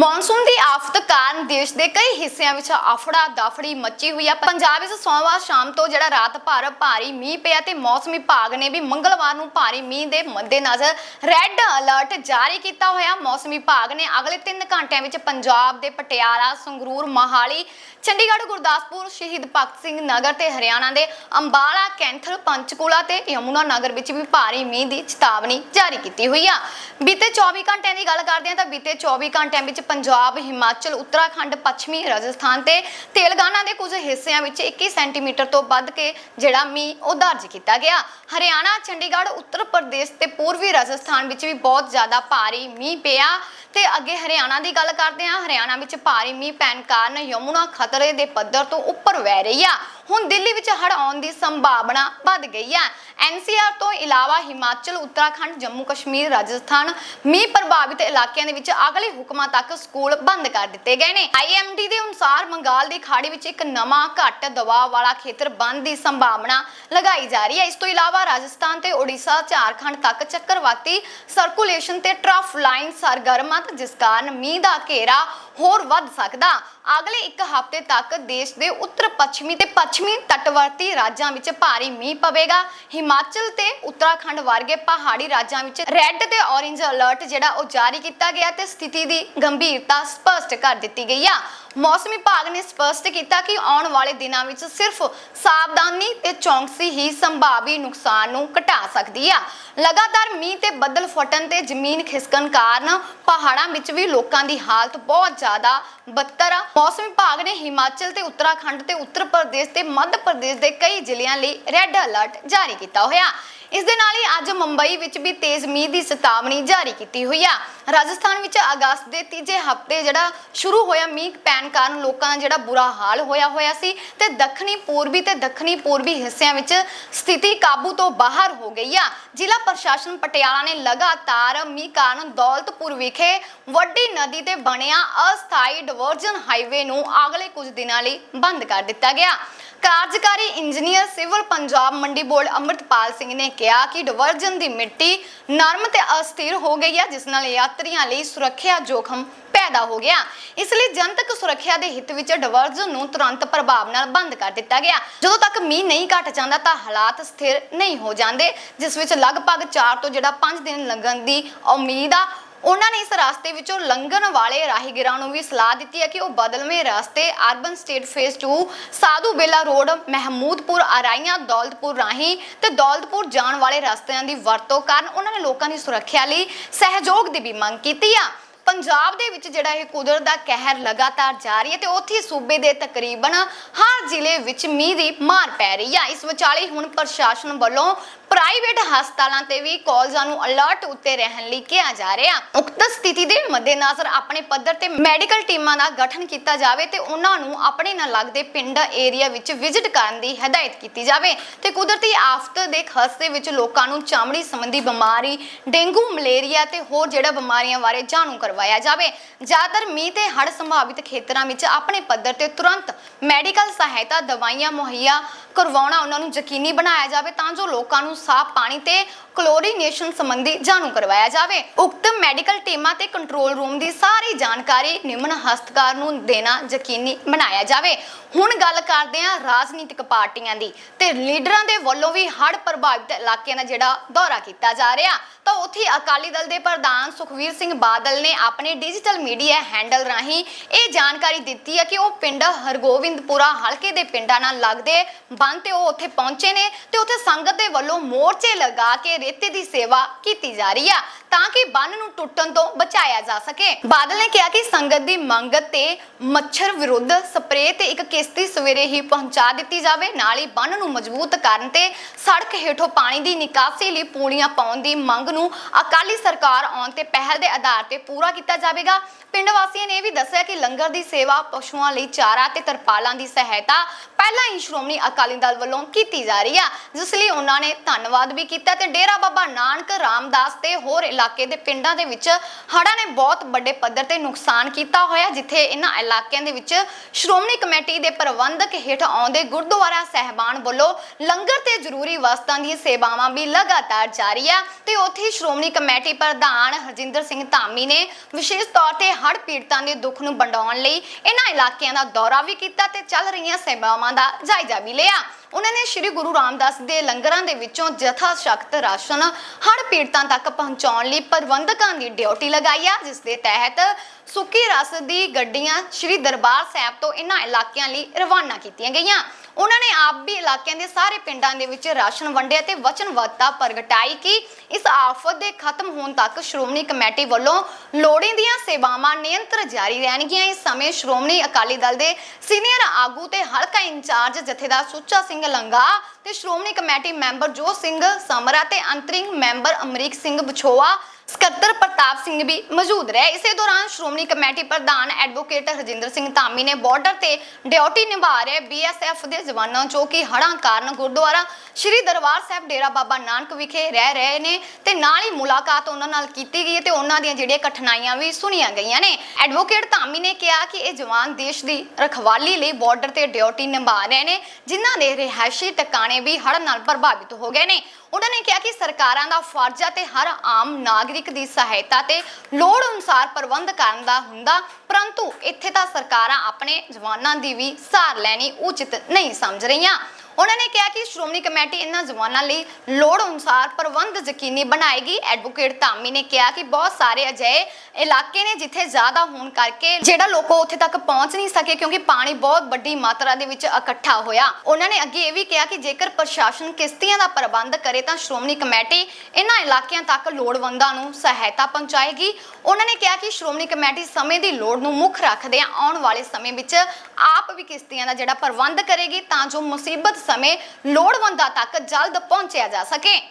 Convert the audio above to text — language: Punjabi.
ਮੌਨਸੂਨ ਦੀ ਆਫਤ ਕਾਰਨ ਦੇਸ਼ ਦੇ ਕਈ ਹਿੱਸਿਆਂ ਵਿੱਚ ਆਫੜਾ ਦਫੜੀ ਮੱਚੀ ਹੋਈ ਆ। ਪੰਜਾਬ ਵਿੱਚ ਸੋਮਵਾਰ ਸ਼ਾਮ ਤੋਂ ਜਿਹੜਾ ਰਾਤ ਭਰ ਭਾਰੀ ਮੀਂਹ ਪਿਆ ਤੇ ਮੌਸਮ ਵਿਭਾਗ ਨੇ ਵੀ ਮੰਗਲਵਾਰ ਨੂੰ ਭਾਰੀ ਮੀਂਹ ਦੇ ਮੱਦੇਨਜ਼ਰ ਰੈੱਡ ਅਲਰਟ ਜਾਰੀ ਕੀਤਾ ਹੋਇਆ। ਮੌਸਮ ਵਿਭਾਗ ਨੇ ਅਗਲੇ 3 ਘੰਟਿਆਂ ਵਿੱਚ ਪੰਜਾਬ ਦੇ ਪਟਿਆਲਾ, ਸੰਗਰੂਰ, ਮੋਹਾਲੀ, ਚੰਡੀਗੜ੍ਹ, ਗੁਰਦਾਸਪੁਰ, ਸ਼ਹੀਦ ਭਗਤ ਸਿੰਘ ਨਗਰ ਤੇ ਹਰਿਆਣਾ ਦੇ ਅੰਬਾਲਾ, ਕੈਂਥਲ, ਪੰਚਕੂਲਾ ਤੇ ਯਮੁਨਾ ਨਗਰ ਵਿੱਚ ਵੀ ਭਾਰੀ ਮੀਂਹ ਦੀ ਚੇਤਾਵਨੀ ਜਾਰੀ ਕੀਤੀ ਹੋਈ ਆ। ਬੀਤੇ 24 ਘੰਟਿਆਂ ਦੀ ਗੱਲ ਕਰਦੇ ਹਾਂ ਤਾਂ ਬੀਤੇ 24 ਘੰਟਿਆਂ ਵਿੱਚ ਪੰਜਾਬ, ਹਿਮਾਚਲ, ਉੱਤਰਾਖੰਡ, ਪੱਛਮੀ, ਰਾਜਸਥਾਨ ਤੇ ਤੇਲੰਗਾਨਾ ਦੇ ਕੁਝ ਹਿੱਸਿਆਂ ਵਿੱਚ 21 ਸੈਂਟੀਮੀਟਰ ਤੋਂ ਵੱਧ ਕੇ ਜਿਹੜਾ ਮੀਂਹ ਉਹ ਦਰਜ ਕੀਤਾ ਗਿਆ। ਹਰਿਆਣਾ, ਚੰਡੀਗੜ੍ਹ, ਉੱਤਰ ਪ੍ਰਦੇਸ਼ ਤੇ ਪੂਰਬੀ ਰਾਜਸਥਾਨ ਵਿੱਚ ਵੀ ਬਹੁਤ ਜ਼ਿਆਦਾ ਭਾਰੀ ਮੀਂਹ ਪਿਆ। ਤੇ ਅੱਗੇ ਹਰਿਆਣਾ ਦੀ ਗੱਲ ਕਰਦੇ ਹਾਂ। ਹਰਿਆਣਾ ਵਿੱਚ ਭਾਰੀ ਮੀਂਹ ਪੈਣ ਕਾਰਨ ਯਮੁਨਾ ਖਤਰੇ ਦੇ ਪੱਧਰ ਤੋਂ ਉੱਪਰ ਵਹਿ ਰਹੀ ਆ। ਹੁਣ ਦਿੱਲੀ ਵਿੱਚ ਹੜ੍ਹ ਆਉਣ ਦੀ ਸੰਭਾਵਨਾ ਵੱਧ ਗਈ ਹੈ। ਐਨਸੀਆਰ ਤੋਂ ਇਲਾਵਾ ਹਿਮਾਚਲ, ਉੱਤਰਾਖੰਡ, ਜੰਮੂ ਕਸ਼ਮੀਰ, ਰਾਜਸਥਾਨ, ਮੀਂਹ ਪ੍ਰਭਾਵਿਤ ਇਲਾਕਿਆਂ ਦੇ ਵਿੱਚ ਅਗਲੇ ਹੁਕਮਾਂ ਤੱਕ ਸਕੂਲ ਬੰਦ ਕਰ ਦਿੱਤੇ ਗਏ ਨੇ। ਆਈਐਮਡੀ ਦੇ ਅਨੁਸਾਰ ਬੰਗਾਲ ਦੀ ਖਾੜੀ ਵਿੱਚ ਇੱਕ ਨਵਾਂ ਘੱਟ ਦਬਾਅ ਵਾਲਾ ਖੇਤਰ ਬੰਦ ਦੀ ਸੰਭਾਵਨਾ ਲਗਾਈ ਜਾ ਰਹੀ ਹੈ। ਇਸ ਤੋਂ ਇਲਾਵਾ ਰਾਜਸਥਾਨ ਤੇ ਓਡੀਸ਼ਾ ਝਾਰਖੰਡ ਤੱਕ ਚੱਕਰਵਾਤੀ ਸਰਕੂਲੇਸ਼ਨ ਤੇ ਟਰਫ ਲਾਈਨ ਸਰਗਰਮ ਜਿਸ ਕਾਰਨ ਮੀਂਹ ਦਾ ਘੇਰਾ ਹੋਰ ਵੱਧ ਸਕਦਾ। ਅਗਲੇ ਇੱਕ ਹਫ਼ਤੇ ਤੱਕ ਦੇਸ਼ ਦੇ ਉੱਤਰ ਪੱਛਮੀ ਤੇ ਪੱਛਮੀ ਤਟਵਰਤੀ ਰਾਜਾਂ ਵਿੱਚ ਭਾਰੀ ਮੀਂਹ ਪਵੇਗਾ। ਹਿਮਾਚਲ ਤੇ ਉੱਤਰਾਖੰਡ ਵਰਗੇ ਪਹਾੜੀ ਰਾਜਾਂ ਵਿੱਚ ਰੈੱਡ ਤੇ ਔਰੇਂਜ ਅਲਰਟ ਜਿਹੜਾ ਉਹ ਜਾਰੀ ਕੀਤਾ ਗਿਆ ਤੇ ਸਥਿਤੀ ਦੀ ਗੰਭੀਰਤਾ ਸਪਸ਼ਟ ਕਰ ਦਿੱਤੀ ਗਈ ਆ। ਮੌਸਮ ਵਿਭਾਗ ਨੇ ਸਪਸ਼ਟ ਕੀਤਾ ਕਿ ਆਉਣ ਵਾਲੇ ਦਿਨਾਂ ਵਿੱਚ ਸਿਰਫ ਸਾਵਧਾਨੀ ਤੇ ਚੌਕਸੀ ਹੀ ਸੰਭਾਵੀ ਨੁਕਸਾਨ ਨੂੰ ਘਟਾ ਸਕਦੀ ਆ। ਲਗਾਤਾਰ ਮੀਂਹ ਤੇ ਬੱਦਲ ਫਟਣ ਤੇ ਜ਼ਮੀਨ ਖਿਸਕਣ ਕਾਰਨ ਪਹਾੜਾਂ ਵਿੱਚ ਵੀ ਲੋਕਾਂ ਦੀ ਹਾਲਤ ਬਹੁਤ ਜ਼ਿਆਦਾ ਬਦਤਰ ਆ। ਮੌਸਮ ਵਿਭਾਗ ਨੇ ਹਿਮਾਚਲ ਤੇ ਉੱਤਰਾਖੰਡ ਤੇ ਉੱਤਰ ਪ੍ਰਦੇਸ਼ ਤੇ ਮੱਧ ਪ੍ਰਦੇਸ਼ ਦੇ ਕਈ ਜ਼ਿਲ੍ਹਿਆਂ ਲਈ ਰੈੱਡ ਅਲਰਟ ਜਾਰੀ ਕੀਤਾ ਹੋਇਆ। ਇਸ ਦੇ ਨਾਲ ਹੀ ਅੱਜ ਮੁੰਬਈ ਵਿੱਚ ਵੀ ਤੇਜ਼ ਮੀਂਹ ਦੀ ਚੇਤਾਵਨੀ ਜਾਰੀ ਕੀਤੀ ਹੋਈ ਆ। ਰਾਜਸਥਾਨ ਵਿੱਚ ਅਗਸਤ ਦੇ ਤੀਜੇ ਹਫ਼ਤੇ ਜਿਹੜਾ ਸ਼ੁਰੂ ਹੋਇਆ ਮੀਂਹ ਪੈਣ ਕਾਰਨ ਲੋਕਾਂ ਦਾ ਜਿਹੜਾ ਬੁਰਾ ਹਾਲ ਹੋਇਆ ਹੋਇਆ ਸੀ ਤੇ ਦੱਖਣੀ ਪੂਰਬੀ ਤੇ ਦੱਖਣੀ ਪੂਰਬੀ ਹਿੱਸਿਆਂ ਵਿੱਚ ਸਥਿਤੀ ਕਾਬੂ ਤੋਂ ਬਾਹਰ ਹੋ ਗਈ ਆ। ਜ਼ਿਲ੍ਹਾ ਪ੍ਰਸ਼ਾਸਨ ਪਟਿਆਲਾ ਨੇ ਲਗਾਤਾਰ ਮੀਂਹ ਕਾਰਨ ਦੌਲਤਪੁਰ ਵਿਖੇ ਵੱਡੀ ਨਦੀ ਤੇ ਬਣਿਆ ਅਸਥਾਈ ਡਿਵਰਜਨ ਹਾਈਵੇ ਨੂੰ ਅਗਲੇ ਕੁਝ ਦਿਨਾਂ ਲਈ ਬੰਦ ਕਰ ਦਿੱਤਾ ਗਿਆ। ਕਾਰਜਕਾਰੀ ਇੰਜੀਨੀਅਰ ਸਿਵਲ ਪੰਜਾਬ ਮੰਡੀ ਬੋਰਡ ਅੰਮ੍ਰਿਤਪਾਲ ਸਿੰਘ ਨੇ ਕਿਹਾ ਕਿ ਡਿਵਰਜਨ ਦੀ ਮਿੱਟੀ ਨਰਮ ਤੇ ਅਸਥਿਰ ਹੋ ਗਈ ਹੈ, ਜਿਸ ਨਾਲ ਯਾਤਰੀਆਂ ਲਈ ਸੁਰੱਖਿਆ ਜੋਖਮ ਪੈਦਾ ਹੋ ਗਿਆ। ਇਸ ਲਈ ਜਨਤਕ ਸੁਰੱਖਿਆ ਦੇ ਹਿੱਤ ਵਿੱਚ ਡਿਵਰਜਨ ਨੂੰ ਤੁਰੰਤ ਪ੍ਰਭਾਵ ਨਾਲ ਬੰਦ ਕਰ ਦਿੱਤਾ ਗਿਆ। ਜਦੋਂ ਤੱਕ ਮੀਂਹ ਨਹੀਂ ਘਟ ਜਾਂਦਾ ਤਾਂ ਹਾਲਾਤ ਸਥਿਰ ਨਹੀਂ ਹੋ ਜਾਂਦੇ, ਜਿਸ ਵਿੱਚ ਲਗਭਗ 4 ਤੋਂ ਜਿਹੜਾ 5 ਦਿਨ ਲੱਗਣ ਦੀ ਉਮੀਦ ਆ ਉਹਨਾਂ ਨੇ ਇਸ ਰਸਤੇ ਵਿੱਚੋਂ ਲੰਘਣ ਵਾਲੇ ਰਾਹੀਗੀਰਾਂ ਨੂੰ ਵੀ ਸਲਾਹ ਦਿੱਤੀ ਹੈ ਕਿ ਉਹ ਬਦਲਵੇਂ ਰਸਤੇ ਅਰਬਨ ਸਟੇਟ ਫੇਸ 2 ਸਾਧੂ ਬੇਲਾ ਰੋਡ, ਮਹਿਮੂਦਪੁਰ, ਅਰਾਈਆਂ, ਦੌਲਤਪੁਰ ਰਾਹੀਂ ਤੇ ਦੌਲਤਪੁਰ ਜਾਣ ਵਾਲੇ ਰਸਤਿਆਂ ਦੀ ਵਰਤੋਂ ਕਰਨ ਉਹਨਾਂ ਨੇ ਲੋਕਾਂ ਦੀ ਸੁਰੱਖਿਆ ਲਈ ਸਹਿਯੋਗ ਦੀ ਵੀ ਮੰਗ ਕੀਤੀ ਆ। ਪੰਜਾਬ ਦੇ ਵਿੱਚ ਜਿਹੜਾ ਇਹ ਕੁਦਰਤ ਦਾ ਕਹਿਰ ਲਗਾਤਾਰ ਜਾਰੀ ਹੈ ਤੇ ਉੱਥੇ ਸੂਬੇ ਦੇ ਤਕਰੀਬਨ ਹਰ ਜ਼ਿਲ੍ਹੇ ਵਿੱਚ ਮੀਂਹ ਦੀ ਮਾਰ ਪੈ ਰਹੀ ਆ। ਇਸ ਵਿਚਾਲੇ ਹੁਣ ਪ੍ਰਸ਼ਾਸਨ ਵੱਲੋਂ ਪ੍ਰਾਈਵੇਟ ਹਸਪਤਾਲਾਂ ਤੇ ਵੀ ਕਾਲਜਾਂ ਨੂੰ ਅਲਰਟ ਉੱਤੇ ਰਹਿਣ ਲਈ ਕਿਹਾ ਜਾ ਰਿਹਾ। ਉਕਤ ਸਥਿਤੀ ਦੇ ਮੱਦੇਨਜ਼ਰ ਆਪਣੇ ਪੱਧਰ ਤੇ ਮੈਡੀਕਲ ਟੀਮਾਂ ਦਾ ਗਠਨ ਕੀਤਾ ਜਾਵੇ ਤੇ ਉਹਨਾਂ ਨੂੰ ਆਪਣੇ ਨਾਲ ਲੱਗਦੇ ਪਿੰਡ ਏਰੀਆ ਵਿੱਚ ਵਿਜ਼ਿਟ ਕਰਨ ਦੀ ਹਦਾਇਤ ਕੀਤੀ ਜਾਵੇ ਤੇ ਕੁਦਰਤੀ ਆਫਤ ਦੇ ਖਸਤੇ ਵਿੱਚ ਲੋਕਾਂ ਨੂੰ ਚਾਮੜੀ ਸੰਬੰਧੀ ਬਿਮਾਰੀ, ਡੇਂਗੂ, ਮਲੇਰੀਆ ਤੇ ਹੋਰ ਜਿਹੜਾ ਬਿਮਾਰੀਆਂ ਬਾਰੇ ਜਾਣੂ ਕਰਵਾਇਆ ਜਾਵੇ। ਜ਼ਿਆਦਾਤਰ ਮੀਂਹ ਤੇ ਹੜ੍ਹ ਸੰਭਾਵਿਤ ਖੇਤਰਾਂ ਵਿੱਚ ਆਪਣੇ ਪੱਧਰ ਤੇ ਤੁਰੰਤ ਮੈਡੀਕਲ ਸਹਾਇਤਾ, ਦਵਾਈਆਂ, ਮੁਹੱਈਆ ਕਰਵਾਉਣਾ ਉਹਨਾਂ ਨੂੰ ਯਕੀਨੀ ਬਣਾਇਆ ਜਾਵੇ ਤਾਂ ਜੋ ਲੋਕਾਂ ਨੂੰ ਸਾਫ਼ ਪਾਣੀ ਤੇ ਕਲੋਰੀਨੇਸ਼ਨ ਸੰਬੰਧੀ ਜਾਣੂ ਕਰਵਾਇਆ ਜਾਵੇ। ਉਕਤ ਮੈਡੀਕਲ ਟੀਮਾਂ ਤੇ ਕੰਟਰੋਲ ਰੂਮ ਦੀ ਸਾਰੀ ਜਾਣਕਾਰੀ ਨਿਮਨ ਹਸਤਕਾਰ ਨੂੰ ਦੇਣਾ ਯਕੀਨੀ ਬਣਾਇਆ ਜਾਵੇ। ਹੁਣ ਗੱਲ ਕਰਦੇ ਹਾਂ ਰਾਜਨੀਤਿਕ ਪਾਰਟੀਆਂ ਦੀ ਤੇ ਲੀਡਰਾਂ ਦੇ ਵੱਲੋਂ ਵੀ ਹੜ੍ਹ ਪ੍ਰਭਾਵਿਤ ਇਲਾਕਿਆਂ ਦਾ ਜਿਹੜਾ ਦੌਰਾ ਕੀਤਾ ਜਾ ਰਿਹਾ। ਤਾਂ ਉੱਥੇ ਅਕਾਲੀ ਦਲ ਦੇ ਪ੍ਰਧਾਨ ਸੁਖਵੀਰ ਸਿੰਘ ਬਾਦਲ ਨੇ ਆਪਣੇ ਡਿਜੀਟਲ ਮੀਡੀਆ ਹੈਂਡਲ ਰਾਹੀਂ ਇਹ ਜਾਣਕਾਰੀ ਦਿੱਤੀ ਹੈ ਕਿ ਉਹ ਪਿੰਡ ਹਰਗੋਬਿੰਦਪੁਰਾ ਹਲਕੇ ਦੇ ਪਿੰਡਾਂ ਨਾਲ ਲੱਗਦੇ ਬੰਦ ਤੇ ਉਹ ਉੱਥੇ ਪਹੁੰਚੇ ਨੇ ਤੇ ਉੱਥੇ ਸੰਗਤ ਦੇ ਵੱਲੋਂ ਮੋਰਚੇ ਲਗਾ ਕੇ ਰੇਤੇ ਦੀ ਸੇਵਾ ਕੀਤੀ ਜਾ ਰਹੀ ਆ ਤਾਂ ਕਿ ਬੰਨ ਨੂੰ ਟੁੱਟਣ ਤੋਂ ਬਚਾਇਆ ਜਾ ਸਕੇ। ਬਾਦਲ ਨੇ ਕਿਹਾ ਕਿ ਸੰਗਤ ਦੀ ਮੰਗ ਤੇ ਮੱਛਰ ਵਿਰੁੱਧ ਸਪਰੇਅ ਤੇ ਇੱਕ ਕਿਸ਼ਤੀ ਸਵੇਰੇ ਹੀ ਪਹੁੰਚਾ ਦਿੱਤੀ ਜਾਵੇ। ਨਾਲ ਹੀ ਬੰਨ ਨੂੰ ਮਜ਼ਬੂਤ ਕਰਨ ਤੇ ਸੜਕ ਹੇਠੋਂ ਪਾਣੀ ਦੀ ਨਿਕਾਸੀ ਲਈ ਪੂਲੀਆਂ ਪਾਉਣ ਦੀ ਮੰਗ ਨੂੰ ਅਕਾਲੀ ਸਰਕਾਰ ਆਉਣ ਤੇ ਪਹਿਲ ਦੇ ਆਧਾਰ ਤੇ ਪੂਰਾ ਕੀਤਾ ਜਾਵੇਗਾ। ਪਿੰਡ ਵਾਸੀਆਂ ਨੇ ਇਹ ਵੀ ਦੱਸਿਆ ਕਿ ਲੰਗਰ ਦੀ ਸੇਵਾ ਪਸ਼ੂਆਂ ਲਈ ਚਾਰਾ ਤੇ ਤਰਪਾਲਾਂ ਦੀ ਸਹਾਇਤਾ ਪਹਿਲਾਂ ਹੀ ਸ਼੍ਰੋਮਣੀ ਅਕਾਲੀ ਦਲ ਵੱਲੋਂ ਕੀਤੀ ਜਾ ਰਹੀ ਆ, ਜਿਸ ਲਈ ਉਹਨਾਂ ਨੇ ਧੰਨ ਧੰਨਵਾਦ ਵੀ ਕੀਤਾ ਤੇ ਡੇਰਾ ਬਾਬਾ ਨਾਨਕ ਰਾਮਦਾਸ ਤੇ ਹੋਰ ਇਲਾਕੇ ਦੇ ਪਿੰਡਾਂ ਦੇ ਵਿੱਚ ਹੜ੍ਹਾਂ ਨੇ ਬਹੁਤ ਵੱਡੇ ਪੱਧਰ ਤੇ ਨੁਕਸਾਨ ਕੀਤਾ ਹੋਇਆ, ਜਿੱਥੇ ਇਹਨਾਂ ਇਲਾਕਿਆਂ ਦੇ ਵਿੱਚ ਸ਼੍ਰੋਮਣੀ ਕਮੇਟੀ ਦੇ ਪ੍ਰਬੰਧਕ ਹੇਠ ਆਉਂਦੇ ਗੁਰਦੁਆਰਾ ਸਹਿਬਾਨ ਵੱਲੋਂ ਲੰਗਰ ਤੇ ਜ਼ਰੂਰੀ ਵਸਤਾਂ ਦੀਆਂ ਸੇਵਾਵਾਂ ਵੀ ਲਗਾਤਾਰ ਜਾਰੀ ਆ ਤੇ ਉੱਥੇ ਸ਼੍ਰੋਮਣੀ ਕਮੇਟੀ ਪ੍ਰਧਾਨ ਹਰਜਿੰਦਰ ਸਿੰਘ ਧਾਮੀ ਨੇ ਵਿਸ਼ੇਸ਼ ਤੌਰ ਤੇ ਹੜ੍ਹ ਪੀੜਤਾਂ ਦੇ ਦੁੱਖ ਨੂੰ ਵੰਡਾਉਣ ਲਈ ਇਹਨਾਂ ਇਲਾਕਿਆਂ ਦਾ ਦੌਰਾ ਵੀ ਕੀਤਾ ਤੇ ਚੱਲ ਰਹੀਆਂ ਸੇਵਾਵਾਂ ਦਾ ਜਾਇਜ਼ਾ ਵੀ ਲਿਆ। ਉਹਨਾਂ ਨੇ ਸ੍ਰੀ ਗੁਰੂ ਰਾਮਦਾਸ ਦੇ ਲੰਗਰਾਂ ਦੇ ਵਿੱਚੋਂ ਜਥਾ ਸ਼ਕਤ ਰਾਸ਼ਨ ਹੜ੍ਹ ਪੀੜਤਾਂ ਤੱਕ ਪਹੁੰਚਾਉਣ ਲਈ ਪ੍ਰਬੰਧਕਾਂ ਦੀ ਡਿਊਟੀ ਲਗਾਈ ਆ, ਜਿਸ ਦੇ ਤਹਿਤ ਸੁੱਕੀ ਰਸ ਦੀ ਗੱਡੀਆਂ ਸ੍ਰੀ ਦਰਬਾਰ ਸਾਹਿਬ ਤੋਂ ਇਹਨਾਂ ਇਲਾਕਿਆਂ ਲਈ ਰਵਾਨਾ ਕੀਤੀਆਂ ਗਈਆਂ। ਉਹਨਾਂ ਨੇ ਆਪ ਵੀ ਇਲਾਕਿਆਂ ਦੇ ਸਾਰੇ ਪਿੰਡਾਂ ਦੇ ਵਿੱਚ ਰਾਸ਼ਨ ਵੰਡਿਆ ਤੇ ਵਚਨਬੱਧਤਾ ਪ੍ਰਗਟਾਈ ਕਿ। ਇਸ ਆਫਤ ਦੇ ਖਤਮ ਹੋਣ ਤੱਕ ਸ਼੍ਰੋਮਣੀ ਕਮੇਟੀ ਵੱਲੋਂ ਲੋੜੀਂਦੀਆਂ ਸੇਵਾਵਾਂ ਨਿਯੰਤਰ ਜਾਰੀ ਰਹਿਣਗੀਆਂ। ਇਸ ਸਮੇਂ ਸ਼੍ਰੋਮਣੀ ਅਕਾਲੀ ਦਲ ਦੇ ਸੀਨੀਅਰ ਆਗੂ ਤੇ ਹਲਕਾ ਇੰਚਾਰਜ ਜਥੇਦਾਰ ਸੁੱਚਾ ਸਿੰਘ ਲੰਗਾ ਤੇ ਸ਼੍ਰੋਮਣੀ ਕਮੇਟੀ ਮੈਂਬਰ ਜੋ ਸਿੰਘ ਸਮਰਾ ਤੇ ਅੰਤਰਿੰਗ ਮੈਂਬਰ ਅਮਰੀਕ ਸਿੰਘ ਬਛੋਆ ਸਕੱਤਰ ਪ੍ਰਤਾਪ ਸਿੰਘ ਵੀ ਮੌਜੂਦ ਰਹੇ। ਇਸੇ ਦੌਰਾਨ ਸ਼੍ਰੋਮਣੀ ਕਮੇਟੀ ਪ੍ਰਧਾਨ ਐਡਵੋਕੇਟ ਹਰਜਿੰਦਰ ਸਿੰਘ ਧਾਮੀ ਨੇ ਬਾਰਡਰ ਤੇ ਡਿਊਟੀ ਨਿਭਾ ਰਹੇ ਬੀਐਸਐਫ ਦੇ ਜਵਾਨਾਂ ਜੋ ਕਿ ਹੜ੍ਹਾਂ ਕਾਰਨ ਗੁਰਦੁਆਰਾ ਸ਼੍ਰੀ ਦਰਬਾਰ ਸਾਹਿਬ ਡੇਰਾ ਬਾਬਾ ਨਾਨਕ ਵਿਖੇ ਰਹਿ ਰਹੇ ਨੇ ਤੇ ਨਾਲ ਹੀ ਮੁਲਾਕਾਤ ਉਹਨਾਂ ਨਾਲ ਕੀਤੀ ਗਈ ਤੇ ਉਹਨਾਂ ਦੀਆਂ ਜਿਹੜੀਆਂ ਕਠਿਨਾਈਆਂ ਵੀ ਸੁਣੀਆਂ ਗਈਆਂ ਨੇ। ਐਡਵੋਕੇਟ ਧਾਮੀ ਨੇ ਕਿਹਾ ਕਿ ਇਹ ਜਵਾਨ ਦੇਸ਼ ਦੀ ਰਖਵਾਲੀ ਲਈ ਬਾਰਡਰ ਤੇ ਡਿਊਟੀ ਨਿਭਾ ਰਹੇ ਨੇ, ਜਿਨ੍ਹਾਂ ਦੇ ਰਿਹਾਇਸ਼ੀ ਟਿਕਾਣੇ ਵੀ ਹੜ੍ਹ ਨਾਲ ਪ੍ਰਭਾਵਿਤ ਹੋ ਗਏ ਨੇ। ਉਹਨਾਂ ਨੇ ਕਿਹਾ ਕਿ ਸਰਕਾਰਾਂ ਦਾ ਫਰਜ਼ ਹੈ ਤੇ ਹਰ ਆਮ ਨਾਗਰਿਕ ਦੀ ਸਹਾਇਤਾ ਤੇ ਲੋੜ ਅਨੁਸਾਰ ਪ੍ਰਬੰਧ ਕਰਨ ਦਾ ਹੁੰਦਾ, ਪਰੰਤੂ ਇੱਥੇ ਤਾਂ ਸਰਕਾਰਾਂ ਆਪਣੇ ਜਵਾਨਾਂ ਦੀ ਵੀ ਸਾਰ ਲੈਣੀ ਉਚਿਤ ਨਹੀਂ ਸਮਝ ਰਹੀਆਂ। ਉਹਨਾਂ ਨੇ ਕਿਹਾ ਕਿ ਸ਼੍ਰੋਮਣੀ ਕਮੇਟੀ ਇਹਨਾਂ ਜਵਾਨਾਂ ਲਈ ਲੋੜ ਅਨੁਸਾਰ ਪ੍ਰਬੰਧ ਯਕੀਨੀ ਬਣਾਏਗੀ। ਐਡਵੋਕੇਟ ਧਾਮੀ ਨੇ ਕਿਹਾ ਕਿ ਬਹੁਤ ਸਾਰੇ ਅਜਿਹੇ ਇਲਾਕੇ ਨੇ ਜਿੱਥੇ ਜ਼ਿਆਦਾ ਹੋਣ ਕਰਕੇ ਜਿਹੜਾ ਲੋਕੋ ਉੱਥੇ ਤੱਕ ਪਹੁੰਚ ਨਹੀਂ ਸਕੇ ਕਿਉਂਕਿ ਪਾਣੀ ਬਹੁਤ ਵੱਡੀ ਮਾਤਰਾ ਦੇ ਵਿੱਚ ਇਕੱਠਾ ਹੋਇਆ। ਉਹਨਾਂ ਨੇ ਅੱਗੇ ਇਹ ਵੀ ਕਿਹਾ ਕਿ ਜੇਕਰ ਪ੍ਰਸ਼ਾਸਨ ਕਿਸ਼ਤੀਆਂ ਦਾ ਪ੍ਰਬੰਧ ਕਰੇ ਤਾਂ ਸ਼੍ਰੋਮਣੀ ਕਮੇਟੀ ਇਹਨਾਂ ਇਲਾਕਿਆਂ ਤੱਕ ਲੋੜਵੰਦਾਂ ਨੂੰ ਸਹਾਇਤਾ ਪਹੁੰਚਾਏਗੀ। ਉਹਨਾਂ ਨੇ ਕਿਹਾ ਕਿ ਸ਼੍ਰੋਮਣੀ ਕਮੇਟੀ ਸਮੇਂ ਦੀ ਲੋੜ ਨੂੰ ਮੁੱਖ ਰੱਖਦੇ ਆਉਣ ਵਾਲੇ ਸਮੇਂ ਵਿੱਚ ਆਪ ਵੀ ਕਿਸ਼ਤੀਆਂ ਦਾ ਜਿਹੜਾ ਪ੍ਰਬੰਧ ਕਰੇਗੀ ਤਾਂ ਜੋ ਮੁਸੀਬਤ ਸਮੇਂ ਲੋੜਵੰਦਾਂ ਤੱਕ ਜਲਦ ਪਹੁੰਚਿਆ ਜਾ ਸਕੇ।